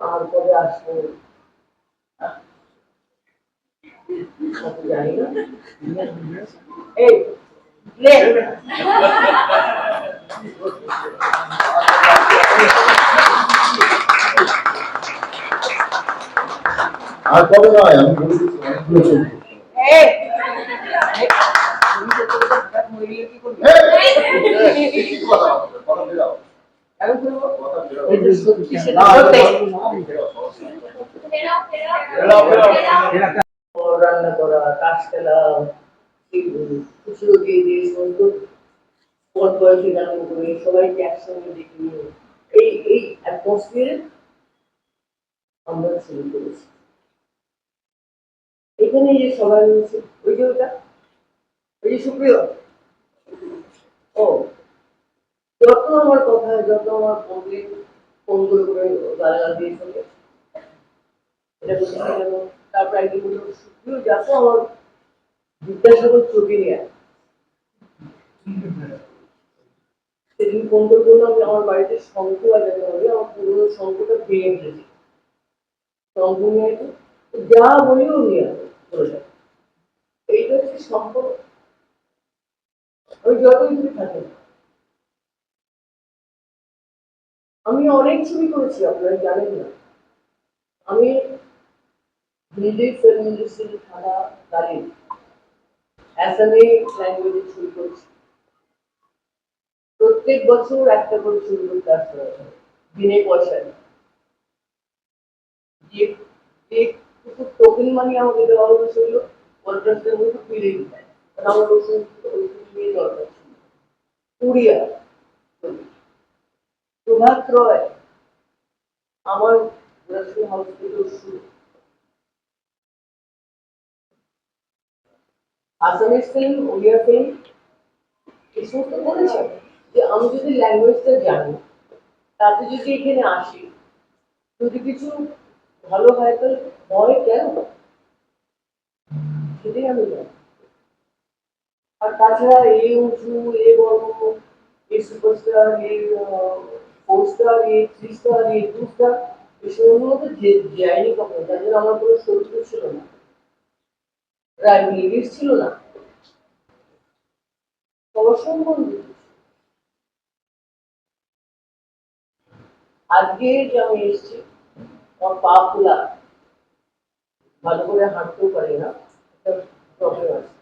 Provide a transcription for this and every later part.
আর কবে আসব এই আর কবে নয় আমি কি করবি কথা কথা বেরাও। রান্না এই এই অ্যাটমসফিয়ারে আমরা এখানে যে সবাই রয়েছে ওই যে ওটা? ওই যে সুপ্রিয়? ও। যত আমার কথা, যত আমার ফোনে ফোন করে গালাগাল দিয়ে চলে। তারপর একদিন বলল, সুপ্রিয় যাকো আমার বিদ্যাসাগর চোখে নিয়ে? সেদিন ফোন করে বললাম যে, আমার বাড়িতে শঙ্খ বাজাতে আমার পুরোনো শঙ্খটা ভেঙে ফেলেছি। শঙ্খ নিয়ে যা বলিও নিয়ে আসে চলে যায় এইটা হচ্ছে সম্পর্ক আমি যতই দূরে থাকি না। আমি অনেক ছবি করেছি, আপনারা জানেন না। আমি হিন্দি ফিল্ম ইন্ডাস্ট্রিতে থাকা কালীন অ্যাসামে ল্যাঙ্গুয়েজে ছবি করছি। প্রত্যেক বছর একটা করে ছবি করতে আসতে হবে বিনে পয়সা নেই। যে যে কিছু টোকেন মানি আমাকে দেওয়া হলো সেগুলো পঞ্চাশের মধ্যে ফিরে দিতে আমার ওষুধ নিয়ে দরকার ছিল। পুরিয়া প্রভাত আমার হাউস থেকে শুরু। আসামিস ফিল্ম ওড়িয়া ফিল্ম এই সমস্ত বলেছে যে আমি যদি ল্যাঙ্গুয়েজটা জানি, তাতে যদি এখানে আসি, যদি কিছু ভালো হয় তো হয় কেন? সেটাই আমি জানি। আর তাছাড়া এই উঁচু এ বড়, এই সুপারস্টার এই ফোর স্টার এই থ্রি স্টার এই টু স্টার যায়নি কখনো, তার জন্য আমার কোনো শত্রু ছিল না। ছিল না। আজকে যে আমি এসেছি, আমার পা খোলা ভালো করে হাঁটতেও পারি না, একটা প্রবলেম আছে।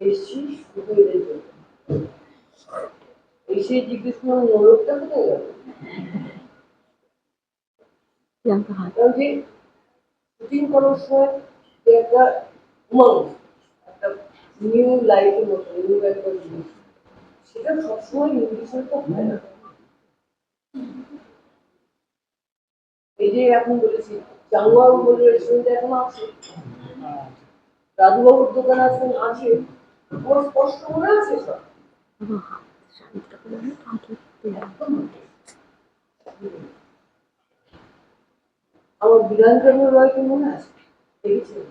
এসছি শুধু এদের জন্য। এসে জিজ্ঞেস করলাম মোরগটা কোথায় গেল? প্রিয়াঙ্কা হাত শুটিং করার সময় একটা উমঙ্গ একটা নিউ লাইফের মতো নিউ একটা জিনিস সেটা সবসময় ইংলিশের তো হয় না। এই যে এখন বলেছি চাঙ্গাবাবু বলে রেস্টুরেন্টে এখন আছে। রাজুবাবুর দোকান আছে আছে। ওর স্পষ্ট মনে আছে সব? একদম। আমার বিধানচন্দ্র রয়কে মনে আছে দেখেছেন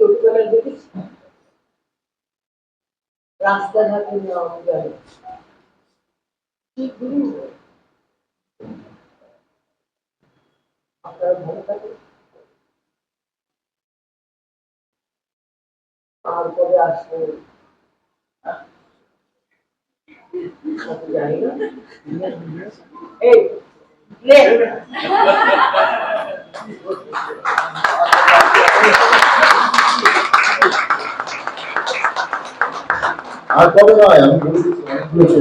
ছোটবেলায় দেখেছি? রাস্তাঘাটে ঠিক বলুন আপনারা ভালো থাকুন। আর কবে আসব আমি জানি না এই লে আর কবে নয় আমি বলে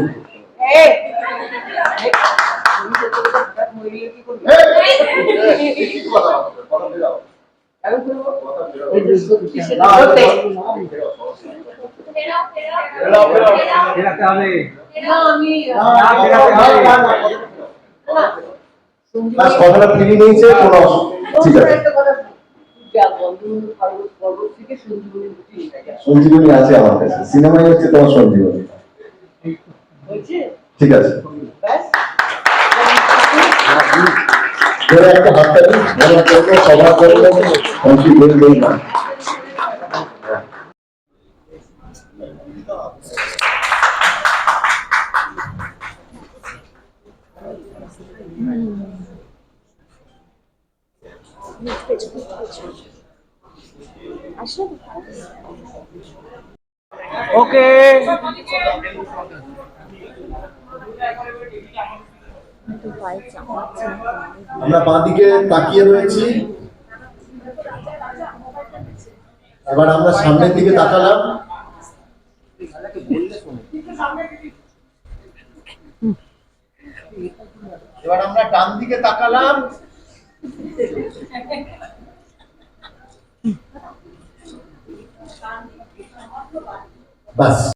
না, না না, না, না, না, না, না, ঠিক আছে সঞ্জীবনী সঞ্জীবনী আছে আমার কাছে সিনেমাই হচ্ছে তোমার সঞ্জীবনী ঠিক আছে একটা হাততালি জন্য সভা করলেন ওকে আমরা বাঁদিকে তাকিয়ে রয়েছি। এবার আমরা সামনের দিকে তাকালাম। এবার আমরা ডান দিকে তাকালাম। Vas.